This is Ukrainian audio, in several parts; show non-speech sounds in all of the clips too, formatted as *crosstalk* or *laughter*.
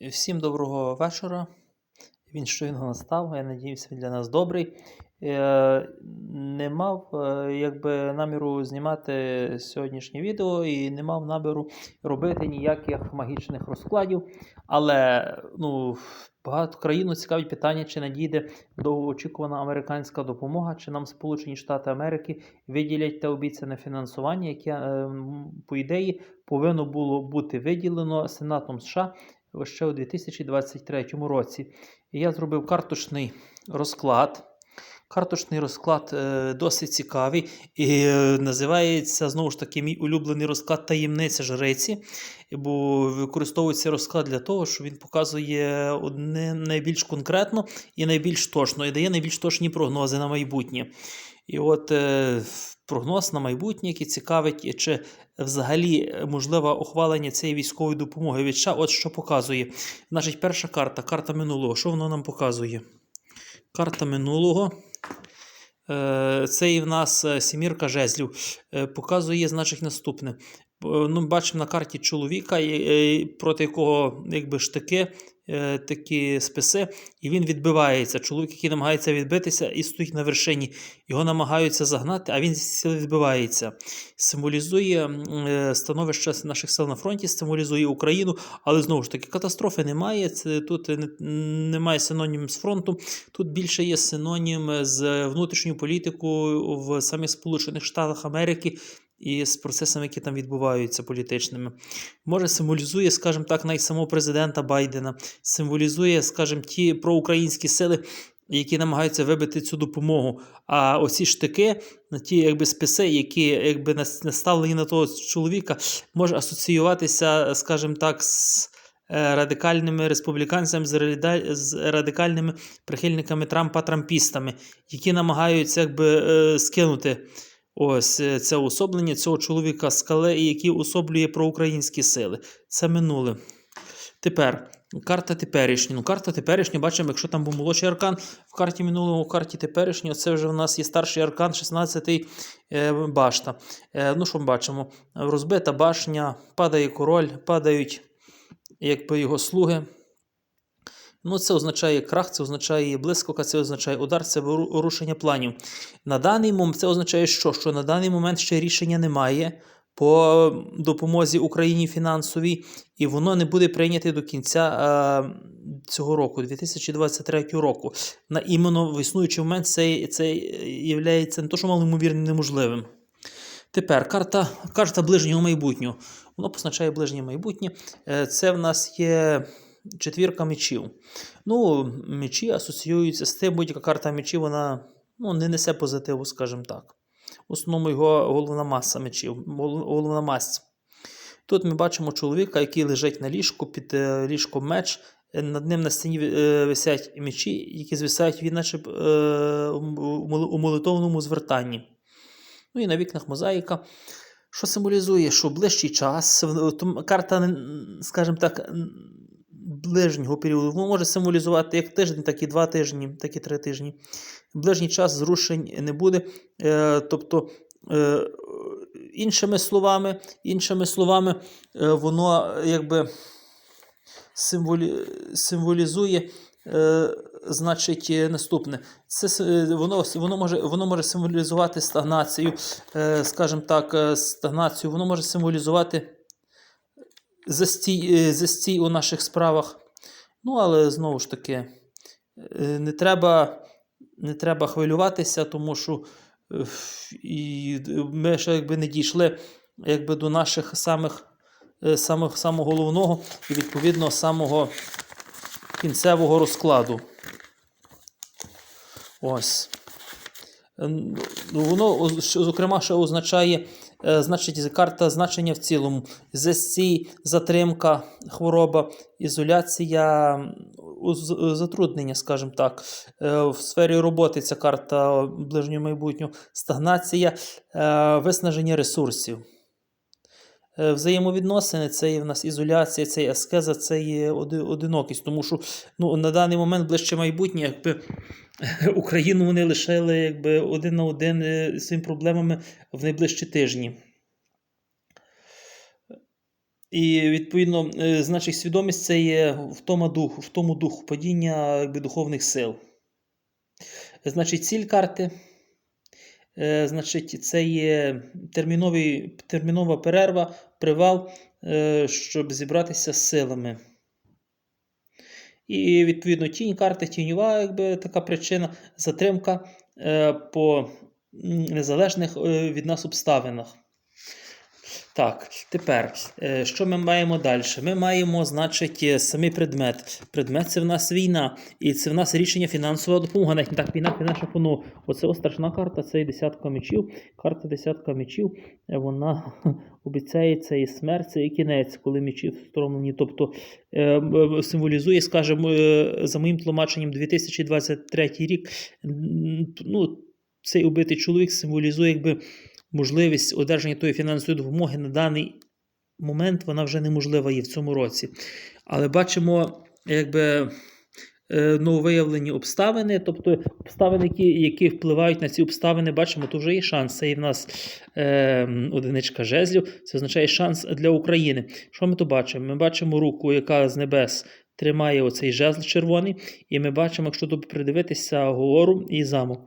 Всім доброго вечора. Він щойно настав, я надіюся, для нас добрий. Е, Не мав е, якби, наміру знімати сьогоднішнє відео і не мав наміру робити ніяких магічних розкладів. Але ну, багато країну цікавить питання, чи надійде довгоочікувана американська допомога, чи нам Сполучені Штати Америки виділять те обіцяне фінансування, яке, е, по ідеї, повинно було бути виділено Сенатом США ще у 2023 році. І я зробив карточний розклад. Карточний розклад е, досить цікавий і е, називається знову ж таки мій улюблений розклад таємниця жриці. Бо використовується розклад для того, що він показує одне найбільш конкретно і найбільш точно, і дає найбільш точні прогнози на майбутнє. І от е, прогноз на майбутнє, який цікавить, чи взагалі можливе ухвалення цієї військової допомоги від США, от що показує. Значить, перша карта, карта минулого. Що воно нам показує? Карта минулого. Е, Це і в нас е, сімірка жезлів. Е, Показує, значить, наступне. Ну, бачимо на карті чоловіка, е, проти якого якби штики, е, такі списи, і він відбивається. Чоловік, який намагається відбитися і стоїть на вершині. Його намагаються загнати, а він відбивається. Символізує е, становище наших сил на фронті, символізує Україну, але знову ж таки катастрофи немає. Це, тут немає синонім з фронту. Тут більше є синонім з внутрішньою політикою в самих Сполучених Штатах Америки і з процесами, які там відбуваються політичними. Може, символізує, скажімо так, навіть самого президента Байдена, символізує, скажімо, ті проукраїнські сили. Які намагаються вибити цю допомогу. А оці штики, ті якби списи, які якби нас- наставлені на того чоловіка, може асоціюватися, скажімо так, з е, радикальними республіканцями, з, радикальними прихильниками Трампа трампістами, які намагаються якби е, скинути ось е, це особлення цього чоловіка скале, який особлює проукраїнські сили. Це минуле. Тепер карта теперішня. Ну, карта теперішня, бачимо, якщо там був молодший аркан в карті минулого, в карті теперішнього, це вже в нас є старший аркан, 16-й е, башта. Е, ну, що ми бачимо? Розбита башня, падає король, падають якби його слуги. Ну, це означає крах, це означає блискавка, це означає удар, це рушення планів. На даний момент це означає, що? що на даний момент ще рішення немає по допомозі Україні фінансовій, і воно не буде прийняте до кінця е, цього року, 2023 року. На іменно в існуючий момент це, це є не то, що малоймовірним, неможливим. Тепер карта, карта ближнього майбутнього. Воно позначає ближнє майбутнє. Е, Це в нас є четвірка мечів. Ну, мечі асоціюються з тим, будь-яка карта мечів, вона ну, не несе позитиву, скажімо так. В основному його головна маса мечів, головна маса. Тут ми бачимо чоловіка, який лежить на ліжку, під е, ліжком меч. Е, Над ним на стіні е, висять мечі, які звисають він, наче у молитовному звертанні. Ну і на вікнах мозаїка. Що символізує, що ближчий час, карта, скажімо так, ближнього періоду, воно може символізувати як тиждень, так і два тижні, так і три тижні. Ближній час зрушень не буде. Е, тобто, е, іншими словами, іншими словами, е, воно якби символі, символізує. Значить, наступне. Це воно, воно, може, воно може символізувати стагнацію, скажімо так, стагнацію, воно може символізувати застій, е, застій у наших справах. Ну, але знову ж таки, е, не треба, не треба хвилюватися, тому що е, і ми ще якби не дійшли якби, до наших самих, самих самого головного і відповідно самого кінцевого розкладу. Ось. Ну, Воно, зокрема, ще означає, значить, карта значення в цілому. Застій, затримка, хвороба, ізоляція, затруднення, скажімо так. Е, В сфері роботи ця карта ближнього майбутнього, стагнація, е, виснаження ресурсів. Е, Взаємовідносини це є в нас ізоляція, це є аскеза, це є одинокість. Тому що ну, на даний момент ближче майбутнє, якби *laughs* Україну вони лишили якби, один на один е, з своїми проблемами в найближчі тижні. І відповідно, е, значить, свідомість це є в тому духу, в тому духу падіння якби, духовних сил. Значить, ціль карти. Е, Значить, це є терміновий, термінова перерва, привал, е, щоб зібратися з силами. І відповідно тінь карти, тіньова, якби така причина, затримка е, по незалежних від нас обставинах. Так, тепер, е, що ми маємо далі? Ми маємо, значить, е, самий предмет. Предмет це в нас війна, і це в нас рішення фінансова допомога. Не так війна, фінансова допомога. Оце страшна карта, це і десятка мечів. Карта десятка мечів, е, вона *laughs* обіцяє це і смерть, це і кінець, коли мечі встромлені. Тобто символізує, скажімо, за моїм тлумаченням, 2023 рік. Ну, цей убитий чоловік символізує, якби можливість одержання тої фінансової допомоги на даний момент вона вже неможлива є в цьому році. Але бачимо, якби. е, Нововиявлені обставини, тобто обставини, які, які впливають на ці обставини, бачимо, то вже є шанс. Це і в нас е, одиничка жезлів, це означає шанс для України. Що ми то бачимо? Ми бачимо руку, яка з небес тримає оцей жезл червоний, і ми бачимо, якщо тут придивитися гору і замок.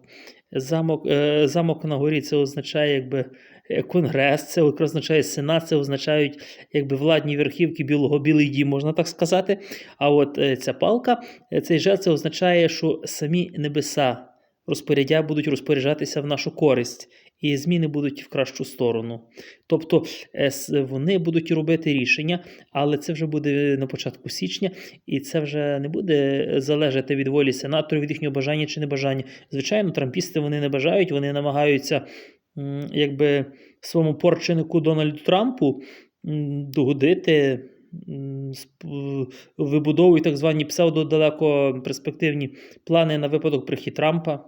Замок, е, замок на горі це означає якби е, конгрес, це означає сенат, це означають якби владні верхівки білого білий дім, можна так сказати. А от е, ця палка, цей жест, це означає, що самі небеса розпорядя будуть розпоряджатися в нашу користь, і зміни будуть в кращу сторону. Тобто е, вони будуть робити рішення, але це вже буде на початку січня, і це вже не буде залежати від волі сенаторів, від їхнього бажання чи небажання. Звичайно, трампісти вони не бажають, вони намагаються якби своєму порченику Дональду Трампу догодити. Вибудовують так звані псевдодалеко перспективні плани на випадок прихід Трампа.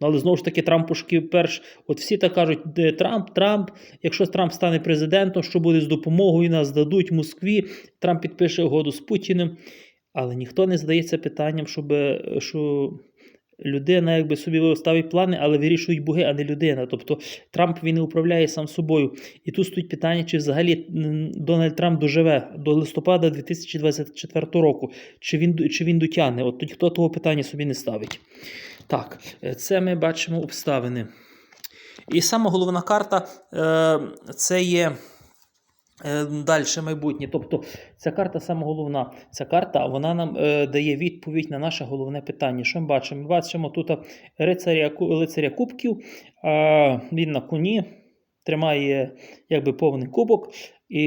Ну, але знову ж таки, Трампушки перш, от всі так кажуть, «Де Трамп, Трамп, якщо Трамп стане президентом, що буде з допомогою, нас дадуть Москві, Трамп підпише угоду з Путіним. Але ніхто не задається питанням, щоб що людина якби собі ставить плани, але вирішують боги, а не людина. Тобто Трамп він не управляє сам собою. І тут стоїть питання, чи взагалі Дональд Трамп доживе до листопада 2024 року, чи він, чи він дотягне. От тоді хто того питання собі не ставить. Так, е, це ми бачимо обставини. І сама головна карта е, це є е, далі майбутнє. Тобто ця карта саме головна. Ця карта вона нам дає відповідь на наше головне питання. Що ми бачимо? Ми бачимо тут рицаря, лицаря кубків. Він на коні тримає якби повний кубок. І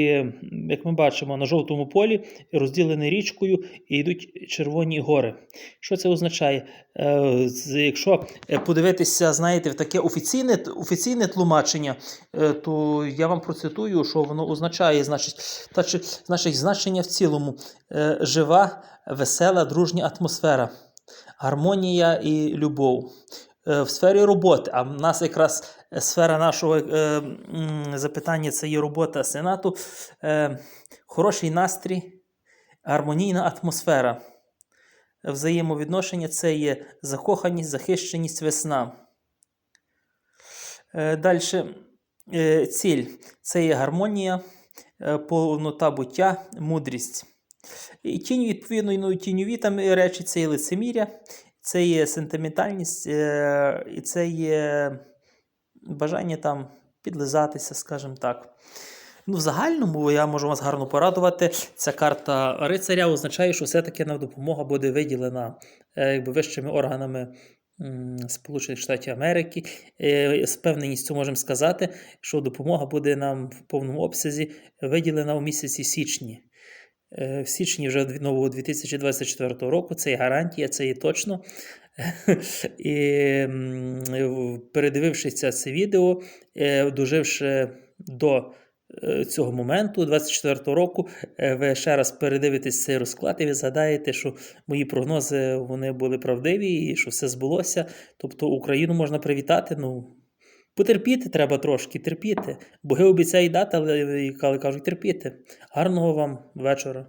як ми бачимо на жовтому полі, розділений річкою, і йдуть червоні гори. Що це означає? Е, Якщо е, подивитися, знаєте, в таке офіційне, офіційне тлумачення, е, то я вам процитую, що воно означає, значить, та чи, значить значення в цілому жива, весела, дружня атмосфера, гармонія і любов. В сфері роботи, а в нас якраз сфера нашого е, запитання це є робота Сенату. Е, хороший настрій, гармонійна атмосфера. Взаємовідношення це є закоханість, захищеність, весна. Е, Далі ціль це є гармонія, е, повнота буття, мудрість. І тінь, відповідно, ну, тіньові там речі це є лицеміря, це є сентиментальність, і це є бажання там підлизатися, скажімо так. Ну, в загальному я можу вас гарно порадувати. Ця карта рицаря означає, що все-таки нам допомога буде виділена е, якби, вищими органами Сполучених Штатів Америки. Е, З певненістю можемо сказати, що допомога буде нам в повному обсязі виділена у місяці січні. Е, В січні вже нового 2024 року це є гарантія, це є точно. *laughs* І передивившися це відео, е, доживши до е, цього моменту, 24-го року, е, ви ще раз передивитесь цей розклад, і ви згадаєте, що мої прогнози вони були правдиві і що все збулося. Тобто Україну можна привітати. Ну, потерпіти треба трошки, терпіти. Боги обіцяють дати, але кажуть терпіти. Гарного вам вечора.